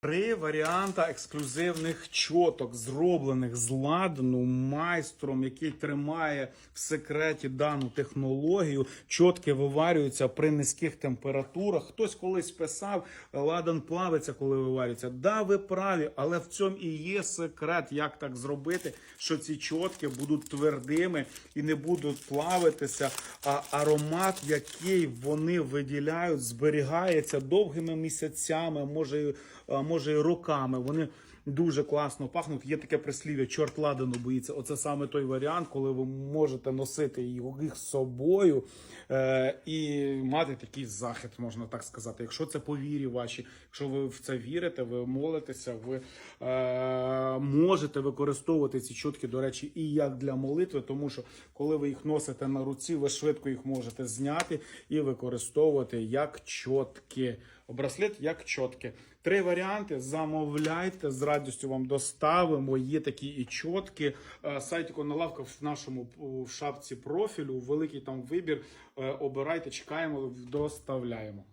Три варіанта ексклюзивних чоток, зроблених з ладану майстром, який тримає в секреті дану технологію. Чотки виварюються при низьких температурах. Хтось колись писав, ладан плавиться, коли виварюється. Да, ви праві, але в цьому і є секрет, як так зробити, що ці чотки будуть твердими і не будуть плавитися. А аромат, який вони виділяють, зберігається довгими місяцями, може, а може і роками. Вони дуже класно пахнуть. Є таке прислів'я, чорт ладану боїться. Оце саме той варіант, коли ви можете носити їх з собою е, і мати такий захист, можна так сказати. Якщо це по вірі ваші, якщо ви в це вірите, ви молитеся, ви е, можете використовувати ці чотки, до речі, і як для молитви, тому що коли ви їх носите на руці, ви швидко їх можете зняти і використовувати як чотки. Браслет як чотки. Три варіанти. Замовляйте з радістю вам доставимо. Є такі і чотки. Е, Сайт лавка в нашому в шапці профілю. Великий там вибір. Е, Обирайте, чекаємо, доставляємо.